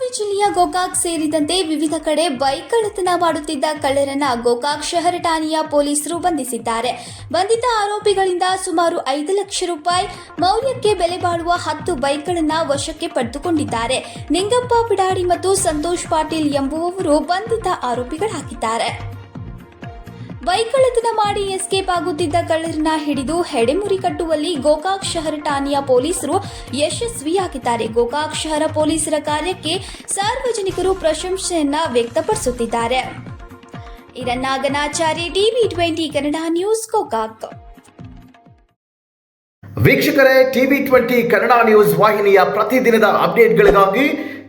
ಠಾಣೆಯ ಗೋಕಾಕ್ ಸೇರಿದಂತೆ ವಿವಿಧ ಕಡೆ ಬೈಕ್ ಕಳ್ಳತನ ಮಾಡುತ್ತಿದ್ದ ಕಳ್ಳರನ್ನ ಗೋಕಾಕ್ ಶಹರ ಠಾಣೆಯ ಪೊಲೀಸರು ಬಂಧಿಸಿದ್ದಾರೆ. ಬಂಧಿತ ಆರೋಪಿಗಳಿಂದ ಸುಮಾರು ಐದು ಲಕ್ಷ ರೂಪಾಯಿ ಮೌಲ್ಯಕ್ಕೆ ಬೆಲೆ ಬಾಳುವ ಹತ್ತು ಬೈಕ್ಗಳನ್ನು ವಶಕ್ಕೆ ಪಡೆದುಕೊಂಡಿದ್ದಾರೆ. ನಿಂಗಪ್ಪ ಬಿಡಾಡಿ ಮತ್ತು ಸಂತೋಷ್ ಪಾಟೀಲ್ ಎಂಬುವವರು ಬಂಧಿತ ಆರೋಪಿಗಳಾಗಿದ್ದಾರೆ. ಬೈಕ್ ಮಾಡಿ ಎಸ್ಕೇಪ್ ಆಗುತ್ತಿದ್ದ ಕಳ್ಳರನ್ನ ಹಿಡಿದು ಹೆಡೆಮುರಿ ಕಟ್ಟುವಲ್ಲಿ ಗೋಕಾಕ್ ಶಹರ ಠಾಣೆಯ ಪೊಲೀಸರು ಯಶಸ್ವಿಯಾಗಿದ್ದಾರೆ. ಗೋಕಾಕ್ ಶಹರ ಪೊಲೀಸರ ಕಾರ್ಯಕ್ಕೆ ಸಾರ್ವಜನಿಕರು ಪ್ರಶಂಸೆಯನ್ನ ವ್ಯಕ್ತಪಡಿಸುತ್ತಿದ್ದಾರೆ. ಇರನ್ನಾಗನಾಚಾರಿ TV twenty Kannada news Gokak. ವೀಕ್ಷಕರೇ, ಟಿವಿ ಟ್ವೆಂಟಿ ಕನ್ನಡ ನ್ಯೂಸ್ ವಾಹಿನಿಯ ಪ್ರತಿದಿನದ ಅಪ್ಡೇಟ್ಗಳಿಗಾಗಿ